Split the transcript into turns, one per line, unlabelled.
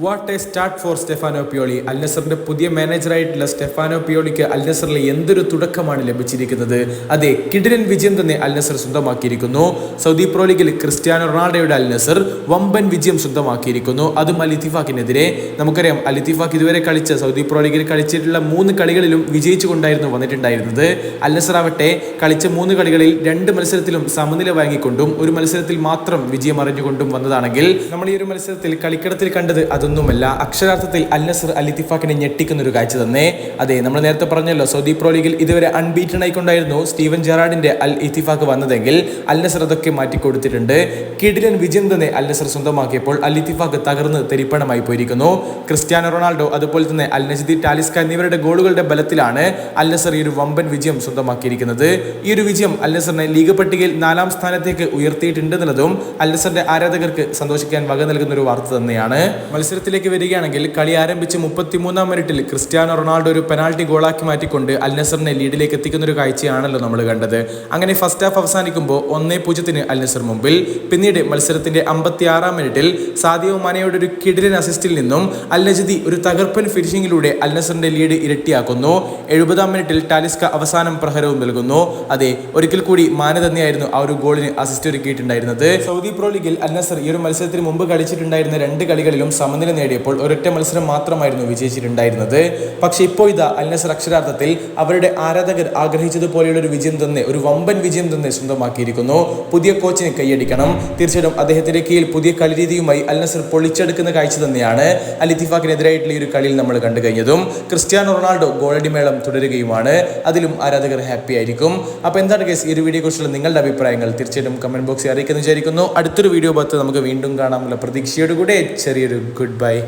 What a start for Stefano Pioli അൽനസറിന്റെ പുതിയ മാനേജറായിട്ടുള്ള Stefano പിയോളിക്ക് അൽ നസറിൽ എന്തൊരു തുടക്കമാണ് ലഭിച്ചിരിക്കുന്നത്? അതെ കിടിലൻ വിജയം തന്നെ അൽനസർ സ്വന്തമാക്കിയിരിക്കുന്നു. സൗദി പ്രോ ലീഗിൽ ക്രിസ്ത്യാനോ റൊണാൾഡോയുടെ അൽനസർ വമ്പൻ വിജയം സ്വന്തമാക്കിയിരിക്കുന്നു. അതും അലിത്തിഫാക്കിനെതിരെ നമുക്കറിയാം അലിത്തിഫാക്ക് ഇതുവരെ കളിച്ച സൗദി പ്രോ ലീഗിൽ കളിച്ചിട്ടുള്ള മൂന്ന് കളികളിലും വിജയിച്ചുകൊണ്ടായിരുന്നു വന്നിട്ടുണ്ടായിരുന്നത്. അൽനസർ ആവട്ടെ കളിച്ച മൂന്ന് കളികളിൽ രണ്ട് മത്സരത്തിലും സമനില വാങ്ങിക്കൊണ്ടും ഒരു മത്സരത്തിൽ മാത്രം വിജയം അറിഞ്ഞുകൊണ്ടും വന്നതാണെങ്കിൽ നമ്മൾ ഈ ഒരു മത്സരത്തിൽ കളിക്കടത്തിൽ കണ്ടത് അതൊന്നുമല്ല. അക്ഷരാർത്ഥത്തിൽ അൽ നസർ അൽ ഇത്തിഫാക്കിനെ ഞെട്ടിക്കുന്ന ഒരു കാഴ്ച തന്നെ. അതെ നമ്മൾ നേരത്തെ പറഞ്ഞല്ലോ സൗദി പ്രോ ലീഗിൽ ഇതുവരെ അൺബീറ്റൺ ആയിക്കൊണ്ടായിരുന്നു സ്റ്റീവൻ ജെറാഡിന്റെ അൽ ഇത്തിഫാക്ക് വന്നതെങ്കിൽ അൽ നസർ അതൊക്കെ മാറ്റിക്കൊടുത്തിട്ടുണ്ട്. കിടിലൻ വിജയം തന്നെ അൽ നസർ സ്വന്തമാക്കിയപ്പോൾ അൽ ഇത്തിഫാക്ക് തകർന്ന് തെരിപ്പണമായി പോയിരിക്കുന്നു. ക്രിസ്ത്യാനോ റൊണാൾഡോ അതുപോലെ തന്നെ അൽ നജദി ടാലിസ്ക എന്നിവരുടെ ഗോളുകളുടെ ബലത്തിലാണ് അൽ നസർ ഈ ഒരു വമ്പൻ വിജയം സ്വന്തമാക്കിയിരിക്കുന്നത്. ഈ ഒരു വിജയം അൽ നസറിനെ ലീഗ് പട്ടികയിൽ നാലാം സ്ഥാനത്തേക്ക് ഉയർത്തിയിട്ടുണ്ട് എന്നുള്ളതും അൽ നസറിന്റെ ആരാധകർക്ക് സന്തോഷിക്കാൻ വക നൽകുന്ന ഒരു വാർത്ത തന്നെയാണ്. മത്സരത്തിലേക്ക് വരികയാണെങ്കിൽ കളി ആരംഭിച്ച് മുപ്പത്തിമൂന്നാം മിനിറ്റിൽ ക്രിസ്ത്യാനോ റൊണാൾഡോ ഒരു പെനാൾട്ടി ഗോളാക്കി മാറ്റിക്കൊണ്ട് അൽനസറിനെ ലീഡിലേക്ക് എത്തിക്കുന്ന ഒരു കാഴ്ചയാണല്ലോ നമ്മൾ കണ്ടത്. അങ്ങനെ ഫസ്റ്റ് ഹാഫ് അവസാനിക്കുമ്പോൾ ഒന്നേ പൂജ്യത്തിന് അൽനസർ മുമ്പിൽ. പിന്നീട് മത്സരത്തിന്റെ അമ്പത്തി ആറാം മിനിറ്റിൽ സാദിയോ മാനയുടെ ഒരു കിടിലൻ അസിസ്റ്റിൽ നിന്നും അൽ നജദി ഒരു തകർപ്പൻ ഫിനിഷിംഗിലൂടെ അൽനസറിന്റെ ലീഡ് ഇരട്ടിയാക്കുന്നു. എഴുപതാം മിനിറ്റിൽ ടാലിസ്ക അവസാനം പ്രഹരവും നൽകുന്നു. അതെ ഒരിക്കൽ കൂടി മാന തന്നെയായിരുന്നു ആ ഒരു ഗോളിന് അസിസ്റ്റ് ഒരുക്കിയിട്ടുണ്ടായിരുന്നത്. സൗദി പ്രോ ലീഗിൽ അൽനസർ ഈ ഒരു മത്സരത്തിന് മുമ്പ് കളിച്ചിട്ടുണ്ടായിരുന്ന രണ്ട് കളികളിലും സമനില നേടിയപ്പോൾ ഒരൊറ്റ മത്സരം മാത്രമായിരുന്നു വിജയിച്ചിട്ടുണ്ടായിരുന്നത്. പക്ഷേ ഇപ്പോൾ ഇതാ അൽനസർ അക്ഷരാർത്ഥത്തിൽ അവരുടെ ആരാധകർ ആഗ്രഹിച്ചതുപോലെയുള്ള ഒരു വിജയം തന്നെ ഒരു വമ്പൻ വിജയം തന്നെ സ്വന്തമാക്കിയിരിക്കുന്നു. പുതിയ കോച്ചിനെ കൈയടിക്കണം. തീർച്ചയായിട്ടും അദ്ദേഹത്തിന്റെ കീഴിൽ പുതിയ കളിരീതിയുമായി അൽ നസർ പൊളിച്ചെടുക്കുന്ന കാഴ്ച തന്നെയാണ് അൽ ഈ ഒരു കളിയിൽ നമ്മൾ കണ്ടു കഴിഞ്ഞതും. ക്രിസ്ത്യാനോ റൊണാൾഡോ ഗോളടിമേളം തുടരുകയുമാണ്. അതിലും ആരാധകർ ഹാപ്പി ആയിരിക്കും. അപ്പോൾ എന്താണ് കേസ് ഈ ഒരു വീഡിയോ കുറിച്ചുള്ള നിങ്ങളുടെ അഭിപ്രായങ്ങൾ? തീർച്ചയായിട്ടും കമന്റ് ബോക്സിൽ അറിയിക്കുന്നു വിചാരിക്കുന്നു. അടുത്തൊരു വീഡിയോ ഭാഗത്ത് നമുക്ക് വീണ്ടും കാണാമുള്ള പ്രതീക്ഷയോടുകൂടെ ചെറിയൊരു ഗുഡ് by